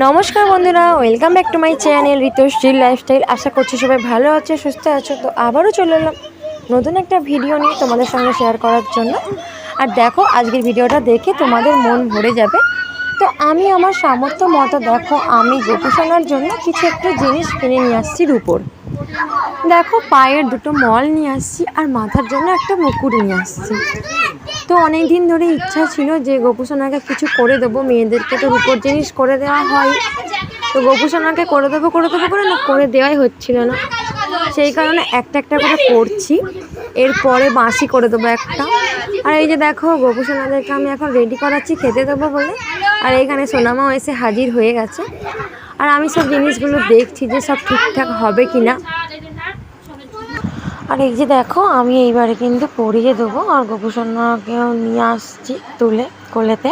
নমস্কার বন্ধুরা welcome back to my channel ঋতুশ্রীর lifestyle আশা করছি সবাই ভালো আছে, সুস্থ আছো, তো আবারও চলে এলাম নতুন একটা ভিডিও নিয়ে তোমাদের সঙ্গে শেয়ার করার জন্য। আর দেখো, আজকের ভিডিওটা দেখে তোমাদের মন ভরে যাবে। তো আমি আমার সামর্থ্য মতো দেখো, আমি গোপুষণার জন্য কিছু একটা জিনিস কিনে নিয়ে আসছি রুপোর। দেখো, পায়ের দুটো মল নিয়ে আসছি আর মাথার জন্য একটা মুকুট নিয়ে আসছি। তো অনেক দিন ধরে ইচ্ছা ছিল যে গোপুসোনাকে কিছু করে দেবো, মেয়েদেরকে তো রূপোর জিনিস করে দেওয়া হয়। তো গোপুসোনাকে করে দেবো করে দেবো, করে না, করে দেওয়াই হচ্ছিল না। সেই কারণে একটা একটা করে করছি। এরপরে বাঁশি করে দেবো একটা। আর এই যে দেখো, গোপুসোনাদেরকে আমি এখন রেডি করাচ্ছি খেতে দেবো বলে। আর এইখানে সোনামাও এসে হাজির হয়ে গেছে। আর আমি সব জিনিসগুলো দেখছি যে সব ঠিকঠাক হবে কি না আর এই যে দেখো, আমি এইবারে কিন্তু পরিয়ে দেবো আর গোপুসোনাকেও নিয়ে আসছি তুলে কোলেতে।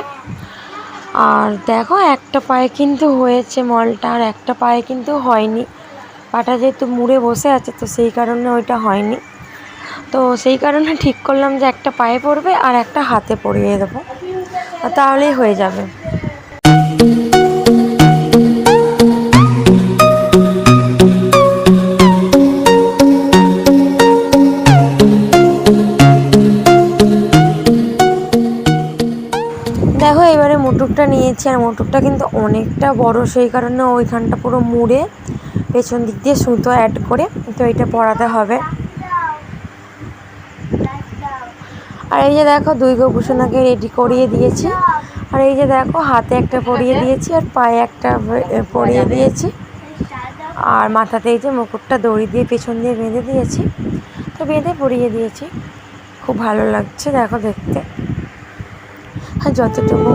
আর দেখো, একটা পায়ে কিন্তু হয়েছে মলটা, আর একটা পায়ে কিন্তু হয়নি। পাটা যেহেতু মুড়ে বসে আছে, তো সেই কারণে ওইটা হয়নি। তো সেই কারণে ঠিক করলাম যে একটা পায়ে পড়বে আর একটা হাতে পরিয়ে দেবো। তাহলেই হয়ে যাবে। মুটুকটা নিয়েছি আর মুটুকটা কিন্তু অনেকটা বড়, সেই কারণে ওইখানটা পুরো মুড়ে পেছন দিক দিয়ে সুতো অ্যাড করে তো এটা পরাতে হবে। আর এই যে দেখো দুই গোপুসোনাকে রেডি করিয়ে দিয়েছি। আর এই যে দেখো হাতে একটা পরিয়ে দিয়েছি আর পায়ে একটা পরিয়ে দিয়েছি। আর মাথাতে এই যে মুকুটটা দড়ি দিয়ে পেছন দিয়ে বেঁধে দিয়েছি। তো বেঁধে পরিয়ে দিয়েছি। খুব ভালো লাগছে, দেখো দেখতে। হ্যাঁ যতটুকু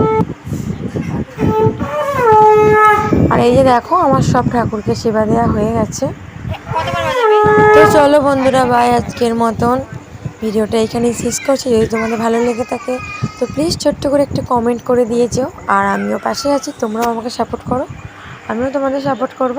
আর এই যে দেখো আমার সব ঠাকুরকে সেবা দেওয়া হয়ে গেছে। তো চলো বন্ধুরা ভাই আজকের মতন। ভিডিওটা এখানেই শেষ করছি। যদি তোমাদের ভালো লেগে থাকে তো প্লিজ ছোট্ট করে একটু কমেন্ট করে দিয়ে যেও। আর আমিও পাশে আছি তোমরাও আমাকে সাপোর্ট করো। আমিও তোমাদের সাপোর্ট করব।